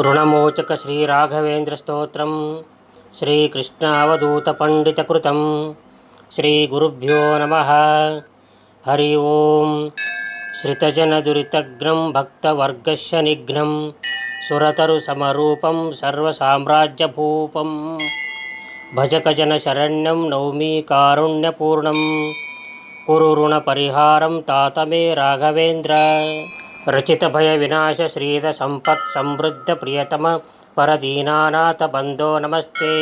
రుణమోచక శ్రీరాఘవేంద్రస్తోత్రం శ్రీకృష్ణావధూతపండితకృతం శ్రీగురుభ్యో నమ. హరి ఓం. శ్రితజనదురితగ్నం భక్తవర్గస్య నిఘ్నం సురతరు సమరూపం సర్వసామ్రాజ్యభూపం. భజకజనశరణ్యం నౌమి కారుణ్యపూర్ణం కురు రుణపరిహారం తాత మే రాఘవేంద్ర. రచిత భయ వినాశ శ్రీద సంపత్ సమృద్ధ ప్రియతమ పరదీనానాథ బంధో నమస్తే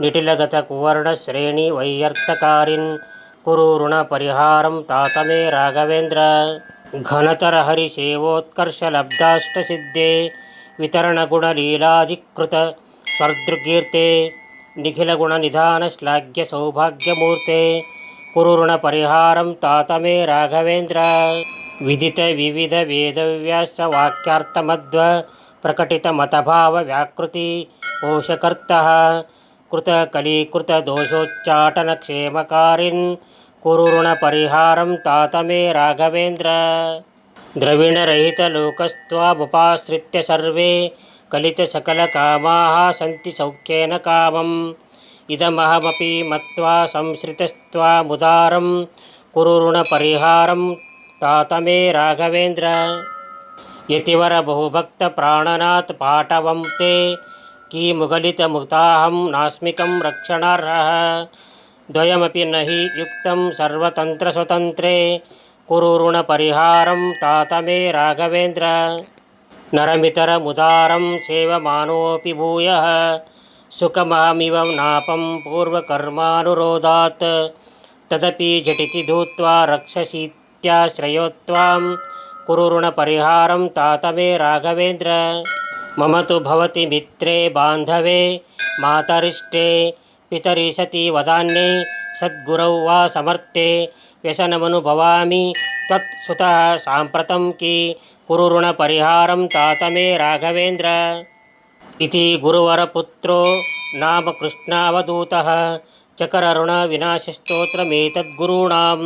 నిటిలగత కువర్ణ శ్రేణి వైయర్థకారిన్ కురు రుణ పరిహారం తాతమే రాఘవేంద్ర ఘనతర హరి సేవోత్కర్ష లబ్ధాష్ట సిద్ధే వితరణ గుణ లీలాధికృత స్వర్దృకీర్తే నిఖిల గుణ నిధాన శ్లాఘ్య సౌభాగ్యమూర్తే కురు రుణ పరిహారం తాతమే రాఘవేంద్ర విదిత వివిధ వేదవ్యాస వాక్యార్థమధ్వ ప్రకటిత మతభావ వ్యాకృతి పోషకర్త కృత కలీకృత దోషోచ్చాటన క్షేమకారిన్ కురుణ పరిహారం తాతమే రాఘవేంద్ర ద్రవిణరహిత లోకస్వాముపాశ్రిత్య సర్వే కలిత సకల కామాः సంతి సౌఖ్యేన కామం ఇదమహమపి మత్వా సంశ్రితస్త్వాముదారం కురుణ పరిహారం तातमे राघवेन्द्र। यतिवर बहुभक्तप्राणनात् पाटवं ते किमुगलितमुक्ताहं नास्मिकं रक्षणार्हः। द्वयमपि नहि हि युक्तं सर्वतन्त्रस्वतन्त्रे। कुरु ऋणपरिहारं तात तातमे राघवेन्द्र। नरमितरमुदारं सेवमानोऽपि भूयः। सुखमहमिव नापं पूर्वकर्मानुरोधात्। तदपि झटिति धूत्वा रक्षसीत् నిత్యాశ్రయోత్వాం కురురుణపరిహారం తాత మే రాఘవేంద్ర మమ తు భవతి మిత్రే బాంధవే మాతరిష్టే పితరి సతి వదాన్నే సద్గురౌ వా సమర్థే వ్యసనమనుభవామి త్వత్సుత సాంప్రతం కి కురురుణపరిహారం తాత మే రాఘవేంద్ర ఇది గురువరపుత్రో నామ కృష్ణావధూత చకరరుణ వినాశస్తోత్రమేతద్గురూణాం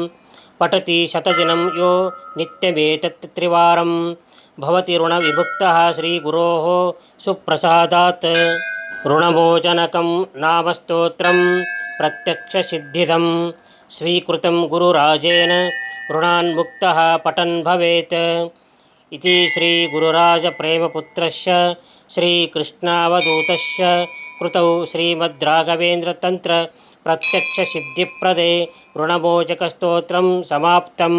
पठति शतदिनं यो नित्यमेतत् त्रिवारं। भवति ऋणविमुक्तः श्रीगुरोः सुप्रसादात्। ऋणमोचनकं नाम स्तोत्रं प्रत्यक्षसिद्धिदं स्वीकृतं गुरुराजेन ऋणान्मुक्तः पठन् भवेत् ఇది శ్రీగురురాజప్రేమపుత్రస్య శ్రీకృష్ణావధూతస్య కృతౌ శ్రీమద్రాఘవేంద్రతంత్ర ప్రత్యక్షసిద్ధిప్రదే రుణమోచకస్తోత్రం సమాప్తం